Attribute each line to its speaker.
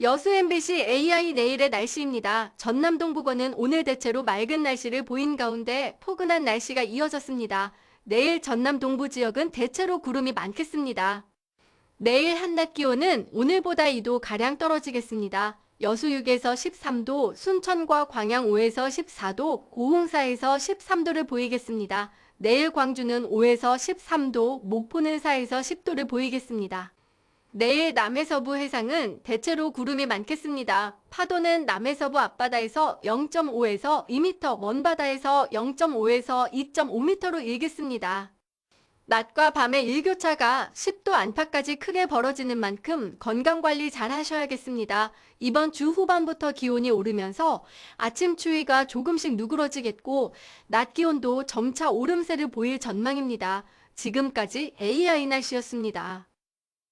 Speaker 1: 여수 MBC AI 내일의 날씨입니다. 전남 동부권은 오늘 대체로 맑은 날씨를 보인 가운데 포근한 날씨가 이어졌습니다. 내일 전남 동부 지역은 대체로 구름이 많겠습니다. 내일 한낮 기온은 오늘보다 2도 가량 떨어지겠습니다. 여수 6에서 13도, 순천과 광양 5에서 14도, 고흥사에서 13도를 보이겠습니다. 내일 광주는 5에서 13도, 목포는 4에서 10도를 보이겠습니다. 내일 남해서부 해상은 대체로 구름이 많겠습니다. 파도는 남해서부 앞바다에서 0.5에서 2m, 먼바다에서 0.5에서 2.5m로 일겠습니다. 낮과 밤의 일교차가 10도 안팎까지 크게 벌어지는 만큼 건강관리 잘 하셔야겠습니다. 이번 주 후반부터 기온이 오르면서 아침 추위가 조금씩 누그러지겠고 낮 기온도 점차 오름세를 보일 전망입니다. 지금까지 AI 날씨였습니다.